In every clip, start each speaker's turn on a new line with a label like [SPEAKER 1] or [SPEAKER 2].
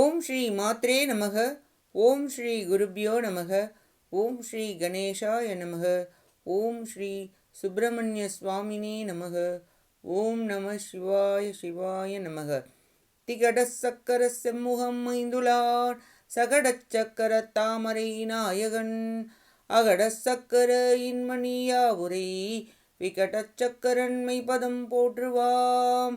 [SPEAKER 1] ஓம் ஸ்ரீ மாத்ரே நமக. ஓம் ஸ்ரீ குருப்யோ நமக. ஓம் ஸ்ரீ கணேஷாய நமக. ஓம் ஸ்ரீ சுப்பிரமணிய சுவாமினே நமக. ஓம் நம சிவாய சிவாய நமக. திகடசக்கர செம்முகம் மைந்துளார் சகடச்சக்கர தாமரை நாயகன். அகட இன்மணியாவுரை விகடச்சக்கரன்மை பதம் போற்றுவாம்.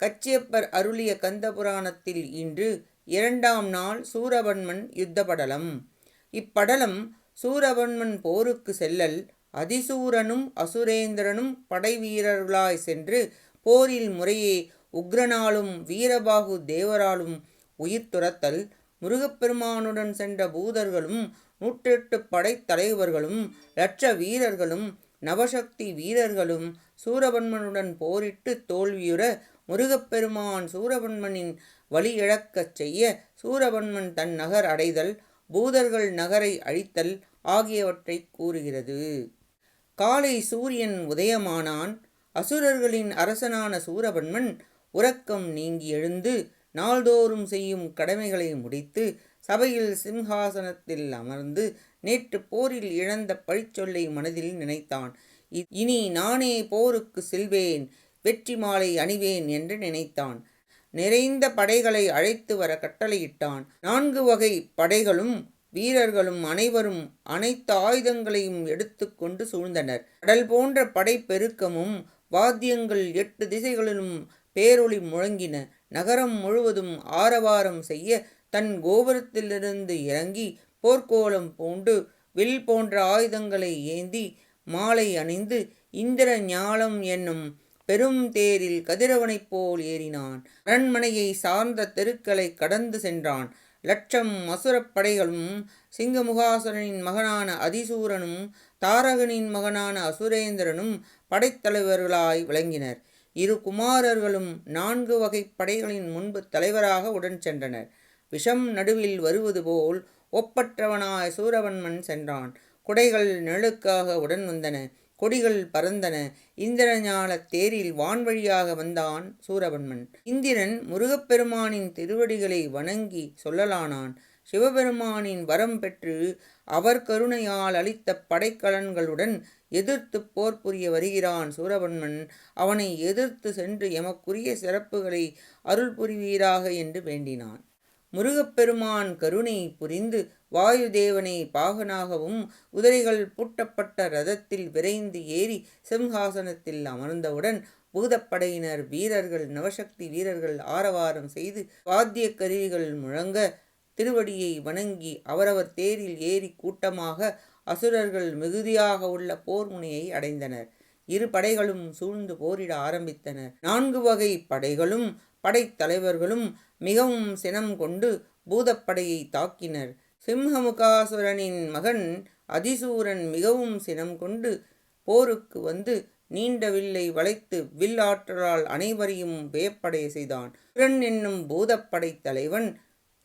[SPEAKER 1] கச்சியப்பர் அருளிய கந்தபுராணத்தில் இன்று இரண்டாம் நாள் சூரபன்மன் யுத்த படலம் இப்படலம் சூரபன்மன் போருக்கு செல்லல் அதிசூரனும் அசுரேந்திரனும் படை வீரர்களாய் சென்று போரில் முறையே உக்ரனாலும் வீரபாகு தேவராலும் உயிர் துரத்தல் முருகப்பெருமானுடன் சென்ற பூதர்களும் நூற்றெட்டு படைத்தலைவர்களும் லட்ச வீரர்களும் நவசக்தி வீரர்களும் சூரபன்மனுடன் போரிட்டு தோல்வியுற முருகப்பெருமான் சூரபன்மனின் வழி இழக்கச் செய்ய சூரபன்மன் தன் நகர் அடைதல் பூதர்கள் நகரை அழித்தல் ஆகியவற்றை கூறுகிறது. காலை சூரியன் உதயமானான். அசுரர்களின் அரசனான சூரபன்மன் உறக்கம் நீங்கி எழுந்து நாள்தோறும் செய்யும் கடமைகளை முடித்து சபையில் சிம்ஹாசனத்தில் அமர்ந்து நேற்று போரில் இழந்த பழிச்சொல்லை மனதில் நினைத்தான். இனி நானே போருக்கு செல்வேன் வெற்றி மாலை அணிவேன் என்று நினைத்தான். நிறைந்த படைகளை அழைத்து வர கட்டளையிட்டான். நான்கு வகை படைகளும் வீரர்களும் அனைவரும் அனைத்து ஆயுதங்களையும் எடுத்துக்கொண்டு சூழ்ந்தனர். கடல் போன்ற படைப்பெருக்கமும் வாத்தியங்கள் எட்டு திசைகளிலும் பேரொளி முழங்கின. நகரம் முழுவதும் ஆரவாரம் செய்ய தன் கோபுரத்திலிருந்து இறங்கி போர்க்கோலம் பூண்டு வில் போன்ற ஆயுதங்களை ஏந்தி மாலை அணிந்து இந்திர ஞாலம் என்னும் பெரும் தேரில் கதிரவனைப் போல் ஏறினான். அரண்மனையை சார்ந்த தெருக்களை கடந்து சென்றான். லட்சம் அசுரப் படைகளும் சிங்கமுகாசுரனின் மகனான அதிசூரனும் தாரகனின் மகனான அசுரேந்திரனும் படைத்தலைவர்களாய் விளங்கினர். இரு குமாரர்களும் நான்கு வகை படைகளின் முன்பு தலைவராக உடன் சென்றனர். விஷம் நடுவில் வருவது போல் ஒப்பற்றவனாய் சூரவன்மன் சென்றான். குடைகள் நெழுக்காக உடன் வந்தன கொடிகள் பறந்தன. இந்திரஞால தேரில் வான்வழியாக வந்தான் சூரவன்மன். இந்திரன் முருகப்பெருமானின் திருவடிகளை வணங்கி சொல்லலானான். சிவபெருமானின் வரம் பெற்று அவர் கருணையால் அளித்த படைக்கலன்களுடன் எதிர்த்து போர் புரிய வருகிறான் சூரவன்மன். அவனை எதிர்த்து சென்று எமக்குரிய சிறப்புகளை அருள் புரிவீராக என்று வேண்டினான். முருகப்பெருமான் கருணை புரிந்து வாயுதேவனை பாகனாகவும் குதிரைகள் பூட்டப்பட்ட ரதத்தில் விரைந்து ஏறி சிம்ஹாசனத்தில் அமர்ந்தவுடன் பூதப்படையினர் வீரர்கள் நவசக்தி வீரர்கள் ஆரவாரம் செய்து வாத்திய கருவிகள் முழங்க திருவடியை வணங்கி அவரவர் தேரில் ஏறி கூட்டமாக அசுரர்கள் மிகுதியாக உள்ள போர் முனையை அடைந்தனர். இரு படைகளும் சூழ்ந்து போரிட ஆரம்பித்தனர் நான்கு வகை படைகளும் படைத்தலைவர்களும் மிகவும் சினம் கொண்டு பூதப்படையை தாக்கினர். சிம்ஹமுகாசுரனின் மகன் அதிசூரன் மிகவும் சினம் கொண்டு போருக்கு வந்து நீண்ட வில்லை வளைத்து வில் ஆற்றலால் அனைவரையும் வியப்படைய செய்தான். சுரன் என்னும் பூதப்படை தலைவன்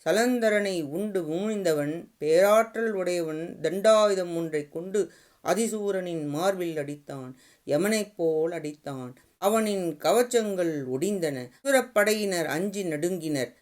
[SPEAKER 1] சலந்தரனை உண்டு மூழ்ந்தவன் பேராற்றல் உடையவன் தண்டாயுதம் ஒன்றை கொண்டு அதிசூரனின் மார்பில் அடித்தான் யமனைப் போல் அடித்தான். அவனின் கவச்சங்கள் ஒடிந்தன. சுரப்படையினர் அஞ்சி நடுங்கினர்.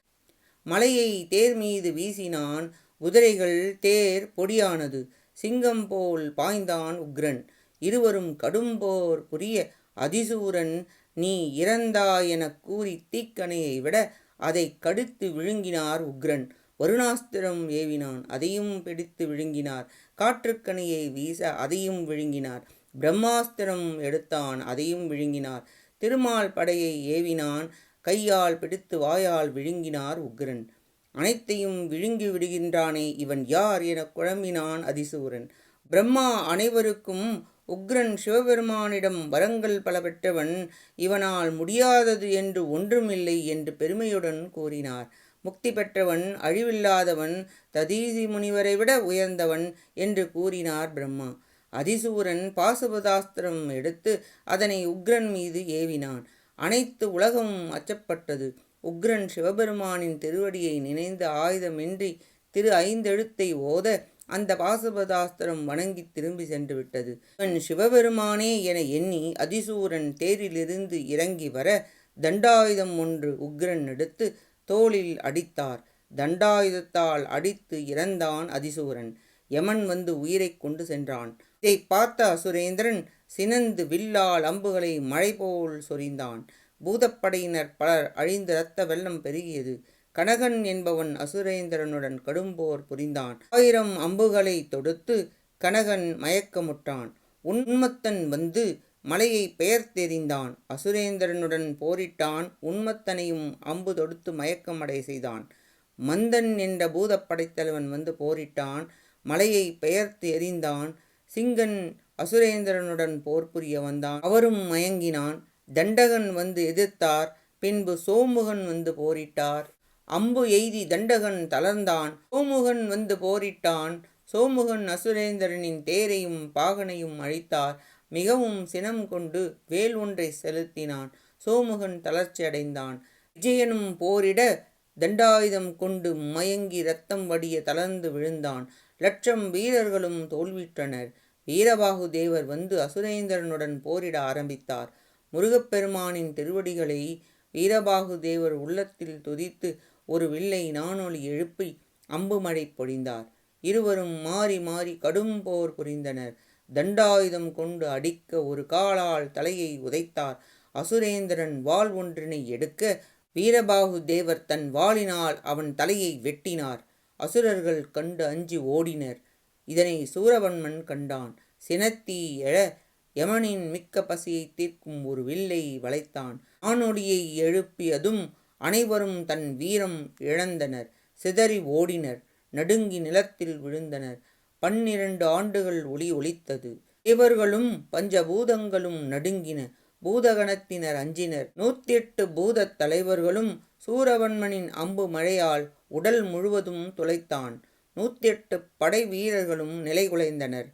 [SPEAKER 1] மலையை தேர் மீது வீசினான். குதிரைகள் தேர் பொடியானது. சிங்கம் போல் பாய்ந்தான் உக்ரன். இருவரும் கடும்போர் புரிய அதிசூரன் நீ இறந்தா எனக் கூறி தீக்கணையை விட அதை கடுத்து விழுங்கினார் உக்ரன். வருணாஸ்திரம் ஏவினான். அதையும் பிடித்து விழுங்கினார். காற்றுக்கணையை வீச அதையும் விழுங்கினார். பிரம்மாஸ்திரம் எடுத்தான் அதையும் விழுங்கினார். திருமால் படையை ஏவினான் கையால் பிடித்து வாயால் விழுங்கினார் உக்ரன். அனைத்தையும் விழுங்கி விடுகின்றானே இவன் யார் என குழம்பினான் அதிசூரன். பிரம்மா அனைவருக்கும் உக்ரன் சிவபெருமானிடம் வரங்கள் பல பெற்றவன் இவனால் முடியாதது என்று ஒன்றுமில்லை என்று பெருமையுடன் கூறினார். முக்தி பெற்றவன் அழிவில்லாதவன் ததீசி முனிவரை விட உயர்ந்தவன் என்று கூறினார் பிரம்மா. அதிசூரன் பாசுபதாஸ்திரம் எடுத்து அதனை உக்ரன் மீது ஏவினான். அனைத்து உலகமும் அச்சப்பட்டது. உக்ரன் சிவபெருமானின் திருவடியை நினைந்து ஆயுதமின்றி திரு ஐந்தெழுத்தை ஓத அந்த பாசுபதாஸ்திரம் வணங்கி திரும்பி சென்று விட்டது. அவன் சிவபெருமானே என எண்ணி அதிசூரன் தேரிலிருந்து இறங்கி வர தண்டாயுதம் ஒன்று உக்ரன் எடுத்து தோளில் அடித்தார். தண்டாயுதத்தால் அடித்து இறந்தான் அதிசூரன். யமன் வந்து உயிரை கொண்டு சென்றான். இதை பார்த்த அசுரேந்திரன் சினந்து வில்லால் அம்புகளை மழை போல் சொரிந்தான். பூதப்படையினர் பலர் அழிந்து இரத்த வெள்ளம் பெருகியது. கனகன் என்பவன் அசுரேந்திரனுடன் கடும்போர் புரிந்தான். ஆயிரம் அம்புகளை தொடுத்து கனகன் மயக்கமுட்டான் உன்மத்தன் வந்து மலையை பெயர்த்தெறிந்தான். அசுரேந்திரனுடன் போரிட்டான். உன்மத்தனையும் அம்பு தொடுத்து மயக்கமடை செய்தான். மந்தன் என்ற பூதப்படைத்தலைவன் வந்து போரிட்டான். மலையை பெயர்த்து எறிந்தான் சிங்கன் அசுரேந்திரனுடன் போர் புரிய வந்தான். அவரும் மயங்கினான். தண்டகன் வந்து எதிர்த்தார். பின்பு சோமுகன் வந்து போரிட்டார். அம்பு எய்தி தண்டகன் தளர்ந்தான். சோமுகன் வந்து போரிட்டான். சோமுகன் அசுரேந்திரனின் தேரையும் பாகனையும் அழித்தார். மிகவும் சினம் கொண்டு வேல் ஒன்றை செலுத்தினான். சோமுகன் தளர்ச்சி அடைந்தான். விஜயனும் போரிட தண்டாயுதம் கொண்டு மயங்கி ரத்தம் வடிய தளர்ந்து விழுந்தான். லட்சம் வீரர்களும் தோல்விட்டனர் வீரபாகு தேவர் வந்து அசுரேந்திரனுடன் போரிட ஆரம்பித்தார். முருகப்பெருமானின் திருவடிகளை வீரபாகு தேவர் உள்ளத்தில் துதித்து ஒரு வில்லை நானொலி எழுப்பி அம்புமழை பொழிந்தார். இருவரும் மாறி மாறி கடும் போர் புரிந்தனர். தண்டாயுதம் கொண்டு அடிக்க ஒரு காலால் தலையை உதைத்தார். அசுரேந்திரன் வாள் ஒன்றினை எடுக்க வீரபாகு தேவர் தன் வாளினால் அவன் தலையை வெட்டினார். அசுரர்கள் கண்டு அஞ்சி ஓடினர். இதனை சூரவன்மன் கண்டான். சினத்தி எழ யமனின் மிக்க பசியை தீர்க்கும் ஒரு வில்லை வளைத்தான். ஆணொடியை எழுப்பியதும் அனைவரும் தன் வீரம் இழந்தனர். சிதறி ஓடினர். நடுங்கி நிலத்தில் விழுந்தனர். பன்னிரண்டு ஆண்டுகள் ஒளி ஒளித்தது இவர்களும் பஞ்சபூதங்களும் நடுங்கின. பூதகணத்தினர் அஞ்சினர். நூத்தி எட்டு பூதத் தலைவர்களும் சூரவன்மனின் அம்பு மழையால் உடல் முழுவதும் துளைத்தான். நூற்றெட்டு எட்டு படை வீரர்களும் நிலைகுலைந்தனர்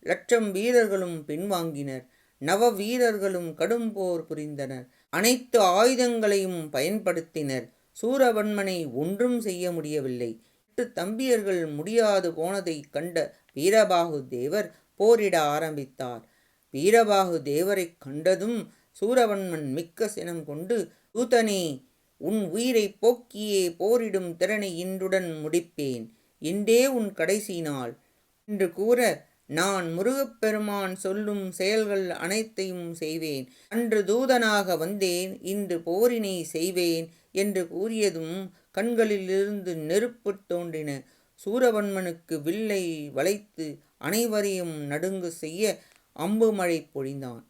[SPEAKER 1] லட்சம் வீரர்களும் பின்வாங்கினர். நவ வீரர்களும் கடும் போர் புரிந்தனர். அனைத்து ஆயுதங்களையும் பயன்படுத்தினர். சூரவன்மனை ஒன்றும் செய்ய முடியவில்லை. எட்டு தம்பியர்கள் முடியாது போனதை கண்ட வீரபாகு தேவர் போரிட ஆரம்பித்தார். வீரபாகு தேவரை கண்டதும் சூரவன்மன் மிக்க சினம் கொண்டு தூதனே உன் உயிரை போக்கியே போரிடும் திறனை இன்றுடன் முடிப்பேன். இன்றே உன் கடைசி நாள். என்று கூற நான் முருகப்பெருமான் சொல்லும் செயல்கள் அனைத்தையும் செய்வேன். அன்று தூதனாக வந்தேன் இன்று போரினை செய்வேன் என்று கூறியதும் கண்களிலிருந்து நெருப்பு தோன்றின. சூரவன்மனுக்கு வில்லை வளைத்து அனைவரையும் நடுங்கு செய்ய அம்பு மழை பொழிந்தான்.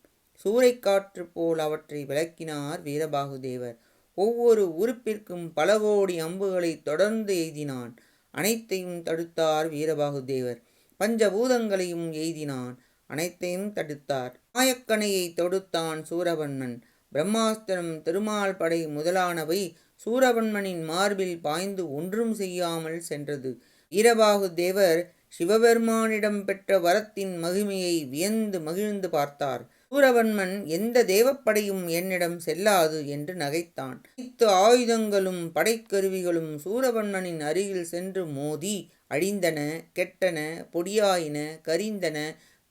[SPEAKER 1] சூறைக்காற்று போல் அவற்றை விளக்கினார் வீரபாகுதேவர். ஒவ்வொரு உறுப்பிற்கும் பல கோடி அம்புகளை தொடர்ந்து எய்தினான். அனைத்தையும் தடுத்தார் வீரபாகுதேவர். பஞ்சபூதங்களையும் எய்தினான் அனைத்தையும் தடுத்தார். மாயக்கணையை தொடுத்தான் சூரபன்மன் பிரம்மாஸ்திரம் திருமால் படை முதலானவை சூரபன்மனின் மார்பில் பாய்ந்து ஒன்றும் செய்யாமல் சென்றது. வீரபாகு தேவர் சிவபெருமானிடம் பெற்ற வரத்தின் மகிமையை வியந்து மகிழ்ந்து பார்த்தார். சூரவன்மன் எந்த தேவப்படையும் என்னிடம் செல்லாது என்று நகைத்தான். அனைத்து ஆயுதங்களும் படைக்கருவிகளும் சூரவன்மனின் அருகில் சென்று மோதி அழிந்தன கெட்டன பொடியாயின கரிந்தன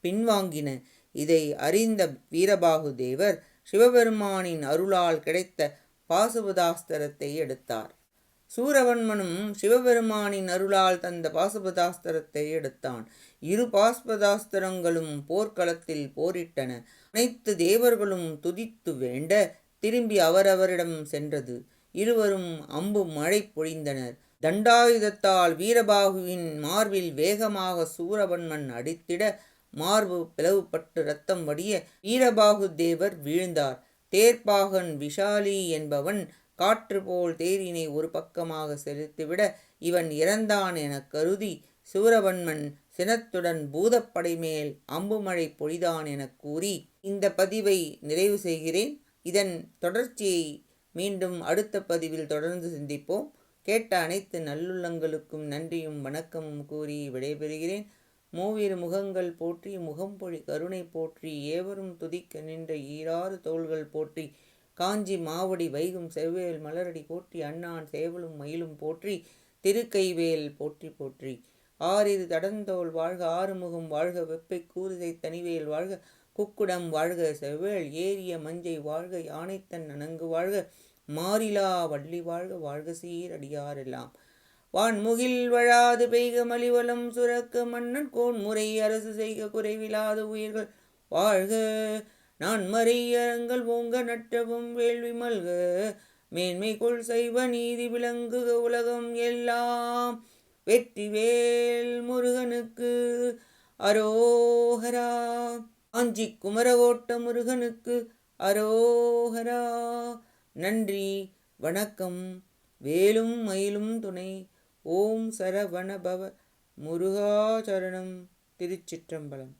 [SPEAKER 1] பின்வாங்கின. இதை அறிந்த வீரபாகு தேவர் சிவபெருமானின் அருளால் கிடைத்த பாசுபதாஸ்திரத்தை எடுத்தார். சூரவன்மனும் சிவபெருமானின் அருளால் தந்த பாசுபதாஸ்திரத்தை எடுத்தான். இரு பாஸ்பதாஸ்திரங்களும் போர்க்களத்தில் போரிட்டன. அனைத்து தேவர்களும் துதித்து வேண்ட திரும்பி அவரவரிடம் சென்றது. இருவரும் அம்பு மழை பொழிந்தனர். தண்டாயுதத்தால் வீரபாகுவின் மார்பில் வேகமாக சூரவன்மன் அடித்திட மார்பு பிளவுபட்டு ரத்தம் வடிய வீரபாகு தேவர் வீழ்ந்தார். தேர்ப்பாகன் விஷாலி என்பவன் காற்று போல் தேரினை ஒரு பக்கமாக செலுத்திவிட இவன் இறந்தான் எனக் கருதி சூரவன்மன் சினத்துடன் பூதப்படை மேல் அம்புமழை பொழிதான் எனக் கூறி இந்த பதிவை நிறைவு செய்கிறேன். இதன் தொடர்ச்சியை மீண்டும் அடுத்த பதிவில் தொடர்ந்து சிந்திப்போம். கேட்ட அனைத்து நல்லுள்ளங்களுக்கும் நன்றியும் வணக்கமும் கூறி விடைபெறுகிறேன். மூவிரு முகங்கள் போற்றி முகம்பொழி கருணை போற்றி ஏவரும் துதிக்க நின்ற ஈராறு தோள்கள் போற்றி காஞ்சி மாவடி வைகும் செவ்வேல் மலரடி போற்றி அண்ணான் சேவலும் மயிலும் போற்றி திருக்கைவேல் போற்றி போற்றி. ஆறிரு தடந்தோல் வாழ்க ஆறுமுகம் வாழ்க வெப்பை கூறுதை தனிவேல் வாழ்க குக்குடம் வாழ்க செவ்வேள் ஏரிய மஞ்சை வாழ்க யானைத்தன் அணங்கு வாழ்க மாறிலா வள்ளி வாழ்க வாழ்க சீரடியாரெல்லாம் வான்முகில் வழாது பெய்க மலிவலம் சுரக்க மன்னன் கோன் முறை அரசு செய்க குறைவிலாத உயிர்கள் வாழ்க. நான் மறையரங்கள் ஓங்க நட்டவும் வேள்வி மல்க மேன்மை கொள் செய்வ நீதி விளங்குக உலகம் எல்லாம். வெற்றிவேல் முருகனுக்கு அரோஹரா காஞ்சி குமரகோட்ட முருகனுக்கு அரோஹரா நன்றி வணக்கம். வேலும் மயிலும் துணை. ஓம் சரவணபவ முருகாச்சரணம் திருச்சிற்றம்பலம்.